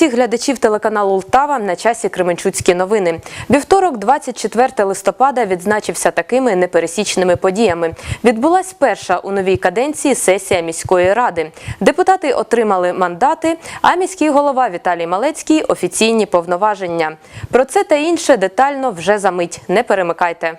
всіх глядачів телеканалу Лтава на часі Кременчуцькі новини. Вівторок, 24 листопада, відзначився такими непересічними подіями. Відбулась перша у новій каденції сесія міської ради. Депутати отримали мандати, а міський голова Віталій Малецький офіційні повноваження. Про це та інше детально вже за мить. Не перемикайте.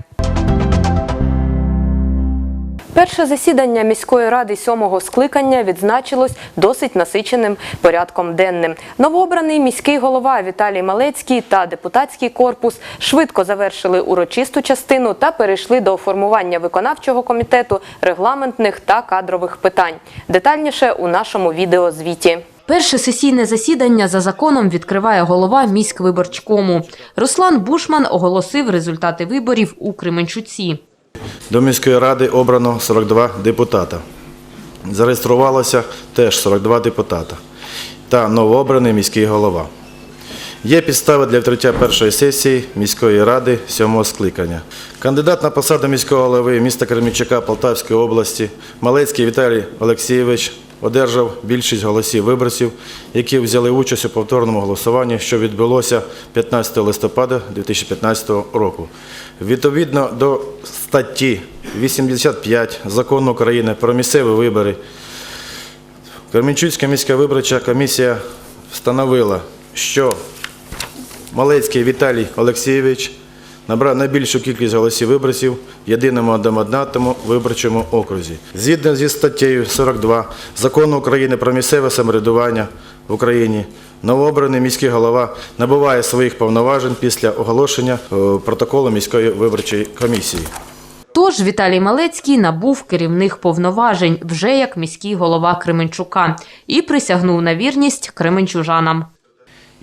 Перше засідання міської ради сьомого скликання відзначилось досить насиченим порядком денним. Новообраний міський голова Віталій Малецький та депутатський корпус швидко завершили урочисту частину та перейшли до формування виконавчого комітету регламентних та кадрових питань. Детальніше у нашому відеозвіті. Перше сесійне засідання за законом відкриває голова міськвиборчкому. Руслан Бушман оголосив результати виборів у Кременчуці. До міської ради обрано 42 депутата. Зареєструвалося теж 42 депутата та новообраний міський голова. Є підстави для відкриття першої сесії міської ради сьомого скликання. Кандидат на посаду міського голови міста Кремічака Полтавської області Малецький Віталій Олексійович одержав більшість голосів виборців, які взяли участь у повторному голосуванні, що відбулося 15 листопада 2015 року. Відповідно до статті 85 Закону України про місцеві вибори, Кременчуцька міська виборча комісія встановила, що Малецький Віталій Олексійович набрав найбільшу кількість голосів виборців в єдиному одномандатному виборчому окрузі. Згідно зі статтею 42 Закону України про місцеве самоврядування в Україні, новообраний міський голова набуває своїх повноважень після оголошення е, протоколу міської виборчої комісії. Тож Віталій Малецький набув керівних повноважень вже як міський голова Кременчука і присягнув на вірність кременчужанам.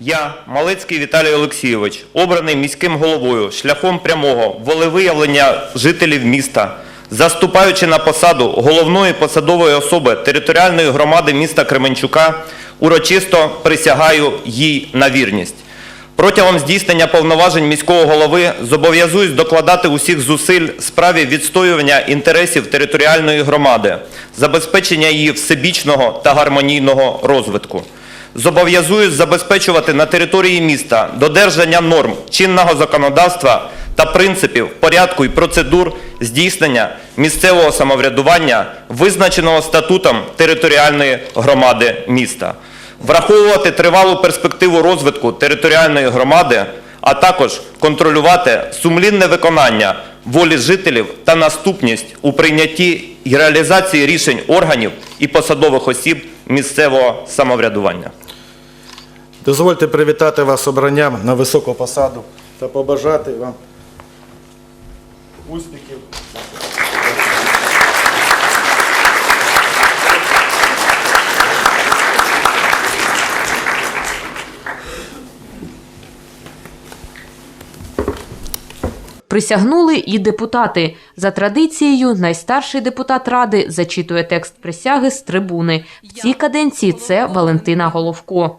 Я, Малецький Віталій Олексійович, обраний міським головою шляхом прямого волевиявлення жителів міста, заступаючи на посаду головної посадової особи територіальної громади міста Кременчука, урочисто присягаю їй на вірність. Протягом здійснення повноважень міського голови зобов'язуюсь докладати усіх зусиль справі відстоювання інтересів територіальної громади, забезпечення її всебічного та гармонійного розвитку. Зобов'язуюсь забезпечувати на території міста додержання норм чинного законодавства та принципів порядку і процедур здійснення місцевого самоврядування, визначеного статутом територіальної громади міста, враховувати тривалу перспективу розвитку територіальної громади, а також контролювати сумлінне виконання волі жителів та наступність у прийнятті і реалізації рішень органів і посадових осіб місцевого самоврядування. Дозвольте привітати вас обранням на високу посаду та побажати вам успіхів. Присягнули і депутати. За традицією, найстарший депутат ради зачитує текст присяги з трибуни. В цій каденції це Валентина Головко.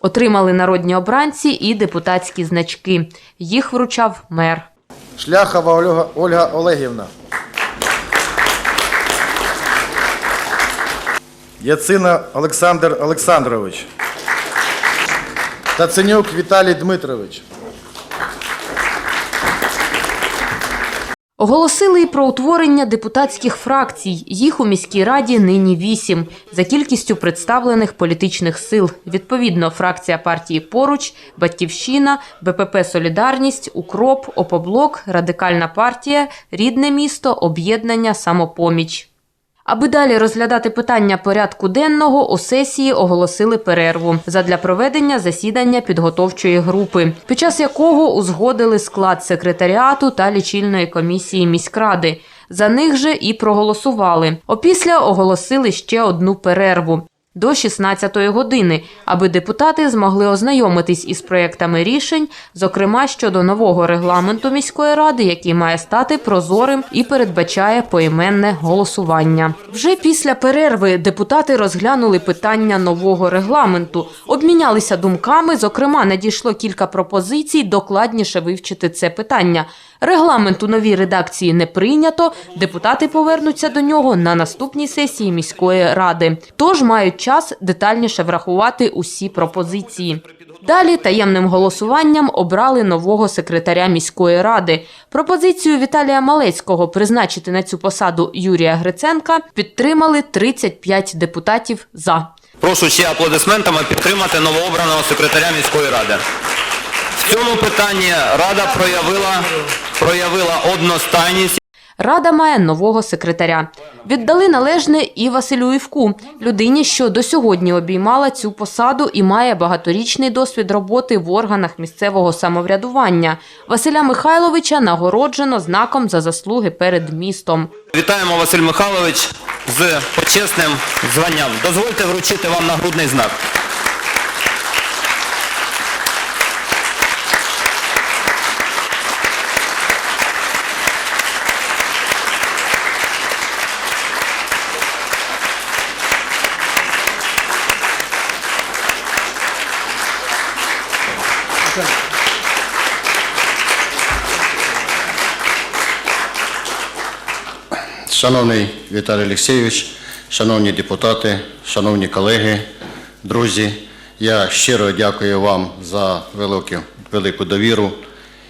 Отримали народні обранці і депутатські значки. Їх вручав мер. Шляхова Ольга, Ольга Олегівна. Яцина Олександр Олександрович. Таценюк Віталій Дмитрович. Оголосили і про утворення депутатських фракцій. Їх у міській раді нині вісім за кількістю представлених політичних сил. Відповідно, фракція партії Поруч, Батьківщина, БПП Солідарність, Укроп, Опоблок, Радикальна партія, Рідне місто, Об'єднання, Самопоміч. Аби далі розглядати питання порядку денного, у сесії оголосили перерву задля проведення засідання підготовчої групи, під час якого узгодили склад секретаріату та лічильної комісії міськради. За них же і проголосували. Опісля оголосили ще одну перерву. До 16-ї години, аби депутати змогли ознайомитись із проектами рішень, зокрема щодо нового регламенту міської ради, який має стати прозорим і передбачає поіменне голосування. Вже після перерви депутати розглянули питання нового регламенту, обмінялися думками. Зокрема, надійшло кілька пропозицій докладніше вивчити це питання. Регламент у новій редакції не прийнято. Депутати повернуться до нього на наступній сесії міської ради. Тож мають час детальніше врахувати усі пропозиції. Далі таємним голосуванням обрали нового секретаря міської ради. Пропозицію Віталія Малецького призначити на цю посаду Юрія Гриценка підтримали 35 депутатів за. Прошу ще аплодисментами підтримати новообраного секретаря міської ради. В цьому питанні Рада проявила, проявила одностайність Рада має нового секретаря. Віддали належне і Василю Івку, людині, що до сьогодні обіймала цю посаду і має багаторічний досвід роботи в органах місцевого самоврядування. Василя Михайловича нагороджено знаком за заслуги перед містом. Вітаємо Василь Михайлович з почесним званням. Дозвольте вручити вам нагрудний знак. Шановний Віталій Олексійович, шановні депутати, шановні колеги, друзі, я щиро дякую вам за велику, велику довіру.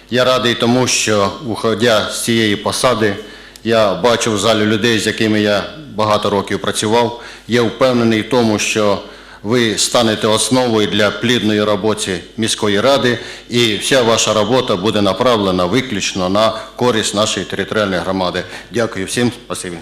Я радий тому, що, уходя з цієї посади, я бачу в залі людей, з якими я багато років працював. Я впевнений в тому, що ви станете основою для плідної роботи міської ради, і вся ваша робота буде направлена виключно на користь нашої територіальної громади. Дякую всім. Спасибі.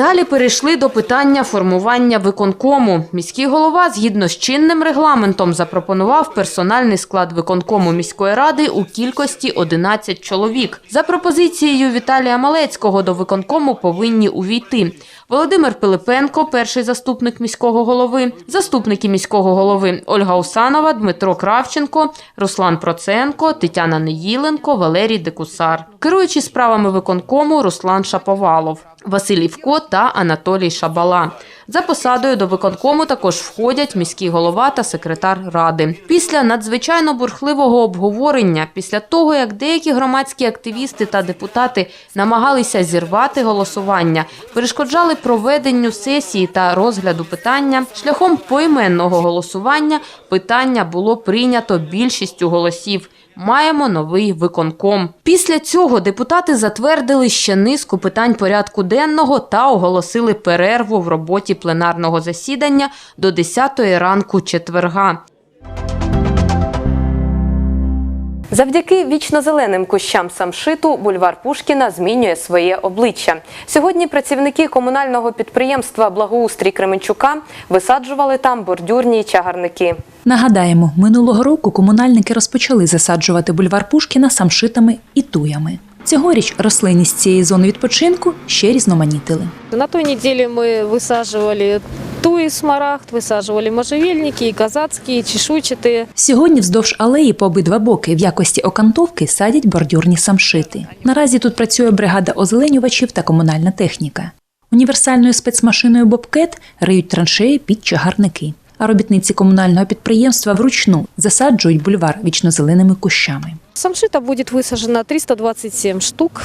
Далі перейшли до питання формування виконкому. Міський голова, згідно з чинним регламентом, запропонував персональний склад виконкому міської ради у кількості 11 чоловік. За пропозицією Віталія Малецького до виконкому повинні увійти Володимир Пилипенко, перший заступник міського голови, заступники міського голови Ольга Усанова, Дмитро Кравченко, Руслан Проценко, Тетяна Неїленко, Валерій Декусар. Керуючи справами виконкому Руслан Шаповалов. Василь Івко та Анатолій Шабала. За посадою до виконкому також входять міський голова та секретар ради. Після надзвичайно бурхливого обговорення, після того як деякі громадські активісти та депутати намагалися зірвати голосування, перешкоджали проведенню сесії та розгляду питання, шляхом поіменного голосування питання було прийнято більшістю голосів. Маємо новий виконком. Після цього депутати затвердили ще низку питань порядку денного та оголосили перерву в роботі пленарного засідання до 10 ранку четверга. Завдяки вічно-зеленим кущам самшиту бульвар Пушкіна змінює своє обличчя. Сьогодні працівники комунального підприємства Благоустрій Кременчука висаджували там бордюрні чагарники. Нагадаємо, минулого року комунальники розпочали засаджувати бульвар Пушкіна самшитами і туями. Цьогоріч рослинність цієї зони відпочинку ще різноманітили. На той неделе мы высаживали туи смарагд, высаживали можжевельники, и казацкие, и чешуйчатые. Сьогодні вздовж алеї по обидва боки в якості окантовки садять бордюрні самшити. Наразі тут працює бригада озеленювачів та комунальна техніка. Універсальною спецмашиною Бобкет риють траншеї під чагарники. А робітниці комунального підприємства вручну засаджують бульвар вічнозеленими кущами. Самшита будет высажено 327 штук.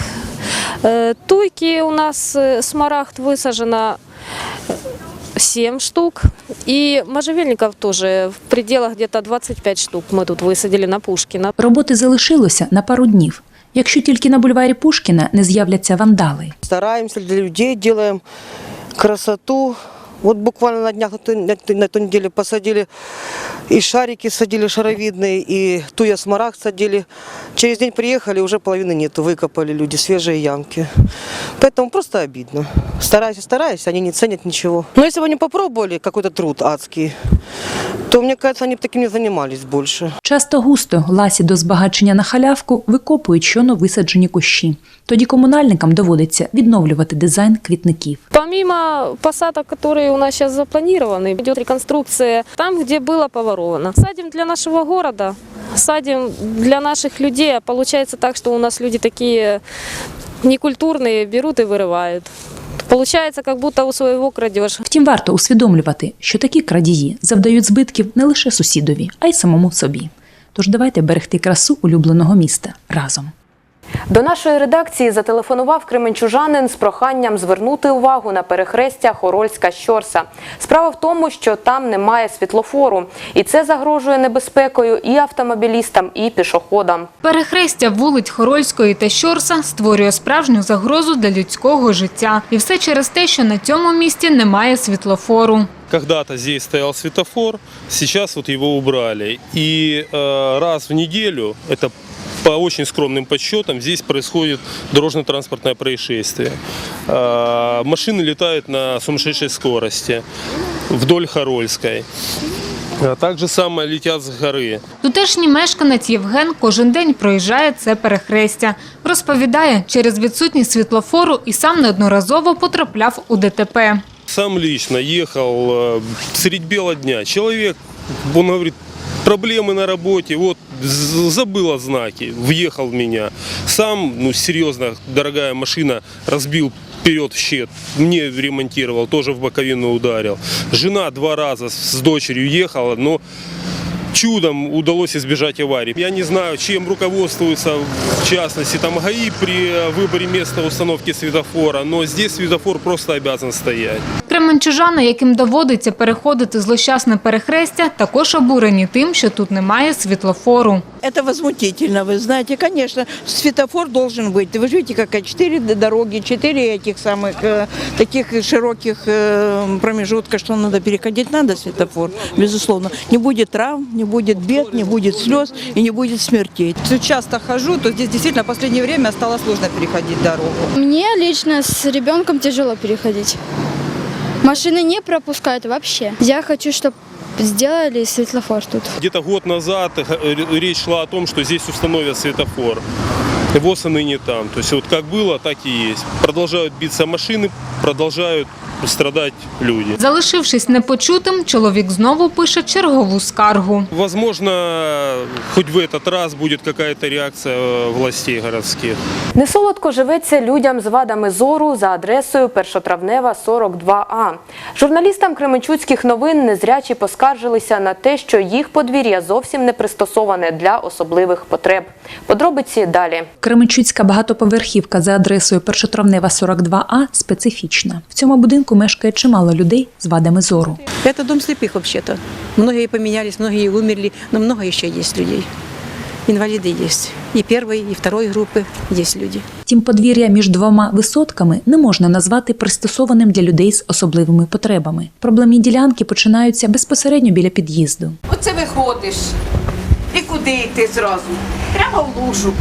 Э, Туйки у нас э, смарагд высажено 7 штук. И можжевельников тоже в пределах где-то 25 штук мы тут высадили на Пушкина. Роботи залишилося на пару днів. Якщо тільки на бульварі Пушкіна не з'являться вандали. Стараємося для людей, робимо красоту. От буквально на днях на на той посадили и шарики садили шаровидные, и туя смарагд садили. Через день приехали, уже половины нету, выкопали люди, свежие ямки. Поэтому просто обидно. Стараюсь, стараюсь, они не ценят ничего. Но если бы они попробовали какой-то труд адский, то, мне кажется, они бы таким не занимались больше. Часто густо ласі до збагачення на халявку викопують щоно висаджені кущі. Тоді комунальникам доводиться відновлювати дизайн квітників. Помимо посадок, которые у нас сейчас запланированы, идет реконструкция там, где было поворовано. Садим для нашего города, садим для наших людей. А получается так, что у нас люди такие некультурные, берут и вырывают. Получается, как будто у своего крадешь. Втім, варто усвідомлювати, що такі крадії завдають збитків не лише сусідові, а й самому собі. Тож давайте берегти красу улюбленого міста разом. До нашої редакції зателефонував кременчужанин з проханням звернути увагу на перехрестя Хорольська Щорса. Справа в тому, що там немає світлофору, і це загрожує небезпекою і автомобілістам, і пішоходам. Перехрестя вулиць Хорольської та Щорса створює справжню загрозу для людського життя. І все через те, що на цьому місці немає світлофору. Когда-то здесь стоял светофор, сейчас вот его убрали. И э, раз в неделю, это по очень скромным подсчетам, здесь происходит дорожно-транспортное происшествие. Э, машины летают на сумасшедшей скорости вдоль Харольской. А так же самое летят с горы. Тутешній мешканець Євген кожен день проїжджає це перехрестя. Розповідає, через відсутність світлофору і сам неодноразово потрапляв у ДТП. Сам лично ехал э, средь бела дня. Человек, он говорит, проблемы на работе, вот з- забыл о знаке, въехал в меня. Сам, ну серьезно, дорогая машина, разбил вперед в щет. Мне ремонтировал, тоже в боковину ударил. Жена два раза с с дочерью ехала, но чудом удалось избежать аварии. Я не знаю, чем руководствуется, в частности, там ГАИ при выборе места установки светофора, но здесь светофор просто обязан стоять. Кременчужани, яким доводиться переходити злощасне перехрестя, також обурені тим, що тут немає світлофору. Это возмутительно, вы знаете, конечно, светофор должен быть. Вы же видите, какая четыре дороги, четыре этих самых э, таких широких э, промежутка, что надо переходить, надо светофор, безусловно. Не будет травм, не будет бед, не будет слез и не будет смертей. Все часто хожу, то здесь действительно в последнее время стало сложно переходить дорогу. Мне лично с ребенком тяжело переходить. Машины не пропускают вообще. Я хочу, чтобы сделали светлофор тут. Где-то год назад э, речь шла о том, что здесь установят светофор. ВОЗ и ныне там. То есть вот как было, так и есть. Продолжают биться машины, продолжают страдать люди. Залишившись непочутим, чоловік знову пише чергову скаргу. Возможно, хоть в этот раз будет какая-то реакция э, властей городских. Несолодко живеться людям з вадами зору за адресою Першотравнева 42А. Журналістам Кременчуцьких новин незрячі поскаржилися на те, що їх подвір'я зовсім не пристосоване для особливих потреб. Подробиці далі. Кременчуцька багатоповерхівка за адресою Першотравнева 42А специфічна. В цьому будинку мешкає чимало людей з вадами зору. Это дом слепых вообще-то. Многие поменялись, многие умерли, но много еще есть людей. Инвалиды есть. И первой, и второй группы есть люди. Втім, подвір'я між двома висотками не можна назвати пристосованим для людей з особливими потребами. Проблемні ділянки починаються безпосередньо біля під'їзду. Оце виходиш. І куди йти зразу? Прямо в лужу.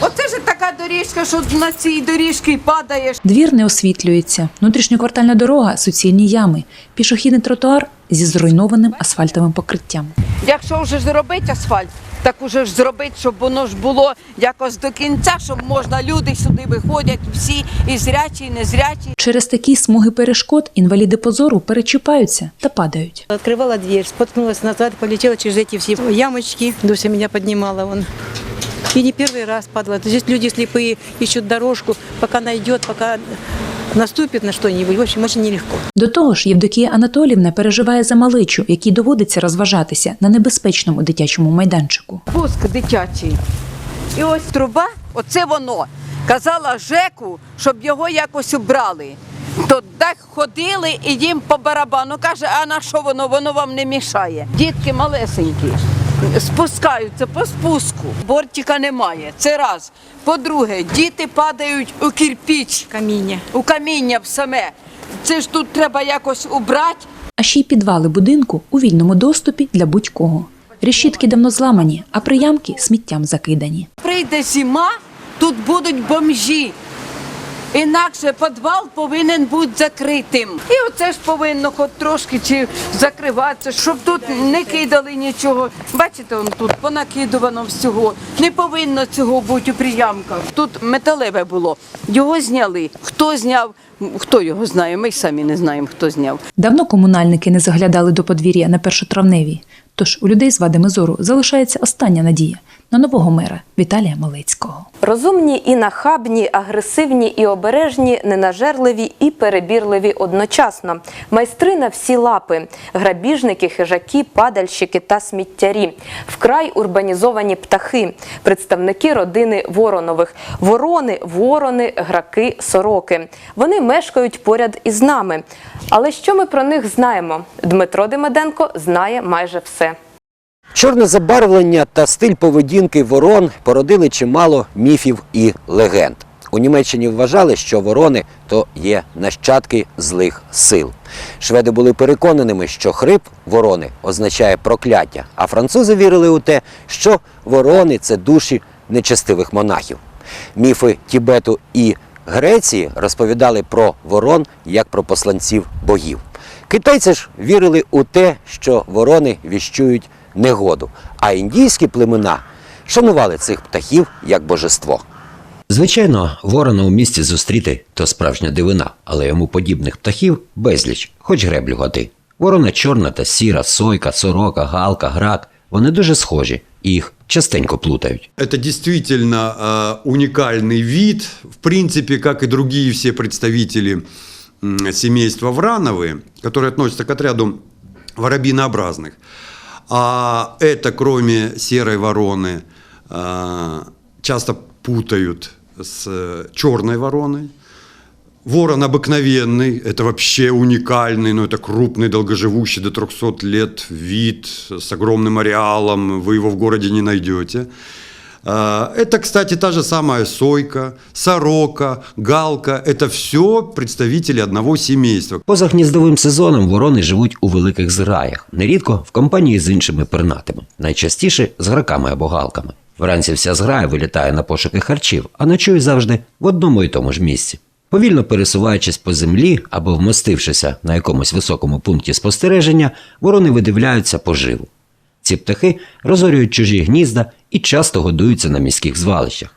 Оце ж така доріжка, що на цій доріжці падаєш. Двір не освітлюється, внутрішньоквартальна дорога суцільні ями, пішохідний тротуар зі зруйнованим асфальтовим покриттям. Якщо вже зробити асфальт, так уже ж зробити, щоб воно ж було якось до кінця, щоб можна, люди сюди виходять всі, і зрячі, і незрячі. Через такі смуги перешкод інваліди позору перечіпаються та падають. Открывала дверь, споткнулась назад, полетела через эти все ямочки. Дуся меня поднимала вон. И не первый раз падала. Здесь люди слепые ищут дорожку, пока найдет, пока наступит на что-нибудь. В общем, очень нелегко. До того ж, Євдокія Анатолівна переживає за маличу, якій доводиться розважатися на небезпечному дитячому майданчику. Пуск дитячий. І ось труба, оце воно. Казала Жеку, щоб його якось убрали. То так ходили і їм по барабану. Каже, а на що воно? Воно вам не мішає. Дітки малесенькі. Спускаються по спуску. Бортика немає. Це раз. По-друге, діти падають у кирпіч, Каміння. у каміння в саме. Це ж тут треба якось убрати. А ще й підвали будинку у вільному доступі для будь-кого. Решітки давно зламані, а приямки сміттям закидані. Прийде зима, тут будуть бомжі. Інакше підвал повинен бути закритим. І оце ж повинно хоч трошки чи закриватися, щоб тут не кидали нічого. Бачите, он тут понакидувано всього. Не повинно цього бути у приямках. Тут металеве було. Його зняли. Хто зняв? Хто його знає? Ми й самі не знаємо, хто зняв. Давно комунальники не заглядали до подвір'я на першотравневій. Тож у людей з вадами зору залишається остання надія на нового мера Віталія Малецького. Розумні і нахабні, агресивні і обережні, ненажерливі і перебірливі одночасно. Майстри на всі лапи, грабіжники, хижаки, падальщики та сміттярі. Вкрай урбанізовані птахи, представники родини Воронових. Ворони, ворони, граки, сороки. Вони мешкають поряд із нами. Але що ми про них знаємо? Дмитро Демиденко знає майже все. Чорне забарвлення та стиль поведінки ворон породили чимало міфів і легенд. У Німеччині вважали, що ворони то є нащадки злих сил. Шведи були переконаними, що хрип ворони означає прокляття, а французи вірили у те, що ворони це душі нечестивих монахів. Міфи Тібету і Греції розповідали про ворон як про посланців богів. Китайці ж вірили у те, що ворони віщують негоду, а індійські племена шанували цих птахів як божество. Звичайно, ворона у місті зустріти то справжня дивина, але йому подібних птахів безліч, хоч греблю готи. Ворона чорна та сіра, сойка, сорока, галка, грак. Вони дуже схожі, і їх частенько плутають. Это действительно э, уникальный вид, в принципе, как и другие все представители м, семейства Врановы, которые относятся к отряду воробинообразных. А это, кроме серой вороны, э, часто путают с э, черной вороной. Ворон обыкновенный, это вообще уникальный, но это крупный, долгоживущий, до 300 лет вид с огромным ареалом, вы его в городе не найдете. Это, кстати, та же самая сойка, сорока, галка. Это все представители одного семейства. Поза гніздовим сезоном ворони живуть у великих зграях, нерідко в компанії з іншими пернатими, найчастіше з граками або галками. Вранці вся зграя вилітає на пошуки харчів, а ночує завжди в одному і тому ж місці. Повільно пересуваючись по землі або вмостившися на якомусь високому пункті спостереження, ворони видивляються поживу. Ці птахи розорюють чужі гнізда і часто годуються на міських звалищах.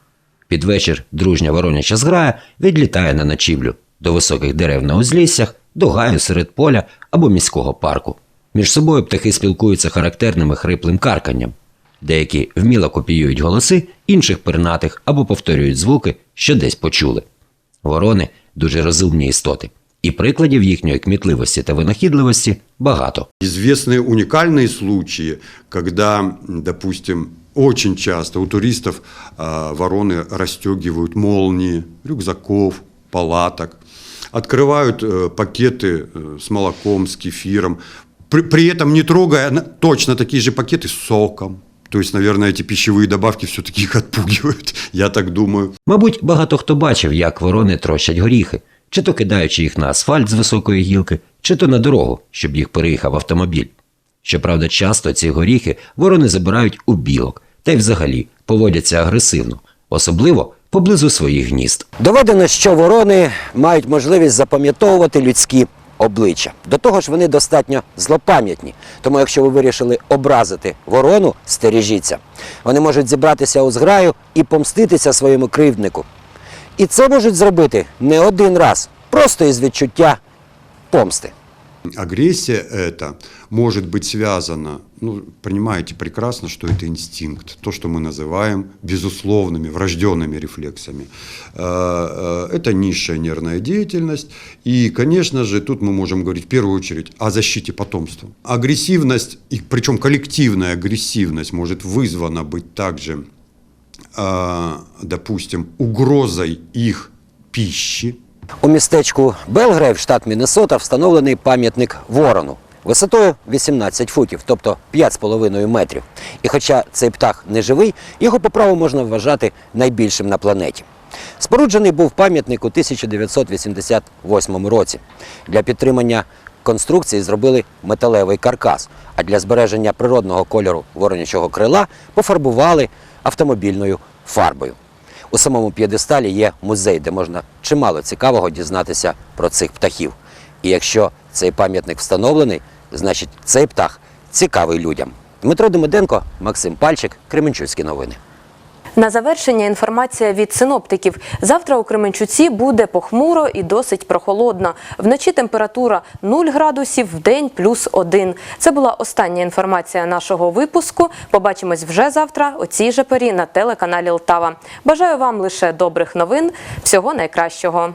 Під вечір дружня вороняча зграя відлітає на ночівлю до високих дерев на узліссях, до гаю серед поля або міського парку. Між собою птахи спілкуються характерним і хриплим карканням. Деякі вміло копіюють голоси інших пернатих або повторюють звуки, що десь почули. Ворони дуже розумні істоти, і прикладів їхньої кмітливості та винахідливості багато. Известны уникальные случаи, когда, м, допустим, очень часто у туристов а, вороны расстегивают молнии рюкзаков, палаток, открывают э, пакеты э, с молоком, с кефиром, при, при этом не трогая на- точно такие же пакеты с соком. То есть, наверное, эти пищевые добавки все-таки их отпугивают, я так думаю. Мабуть, багато хто бачив, як ворони трощать горіхи, чи то кидаючи їх на асфальт з високої гілки, чи то на дорогу, щоб їх переїхав автомобіль. Щоправда, часто ці горіхи ворони забирають у білок та й взагалі поводяться агресивно, особливо поблизу своїх гнізд. Доведено, що ворони мають можливість запам'ятовувати людські обличчя. До того ж, вони достатньо злопам'ятні. Тому, якщо ви вирішили образити ворону, стережіться. Вони можуть зібратися у зграю і помститися своєму кривднику. І це можуть зробити не один раз, просто із відчуття помсти. Агрессия это может быть связана, ну, понимаете прекрасно, что это инстинкт, то, что мы называем безусловными, врожденными рефлексами. Э, э, Это низшая нервная деятельность, и, конечно же, тут мы можем говорить в первую очередь о защите потомства. Агрессивность, и причем коллективная агрессивность может вызвана быть также, э, допустим, угрозой их пищи, У містечку Белгрейв, штат Міннесота, встановлений пам'ятник ворону висотою 18 футів, тобто 5,5 метрів. І хоча цей птах не живий, його по праву можна вважати найбільшим на планеті. Споруджений був пам'ятник у 1988 році. Для підтримання конструкції зробили металевий каркас, а для збереження природного кольору воронячого крила пофарбували автомобільною фарбою. У самому п'єдесталі є музей, де можна чимало цікавого дізнатися про цих птахів. І якщо цей пам'ятник встановлений, значить цей птах цікавий людям. Дмитро Демиденко, Максим Пальчик, Кременчуцькі новини. На завершення інформація від синоптиків. Завтра у Кременчуці буде похмуро і досить прохолодно. Вночі температура 0 градусів, в день плюс 1. Це була остання інформація нашого випуску. Побачимось вже завтра о цій же порі на телеканалі Лтава. Бажаю вам лише добрих новин. Всього найкращого.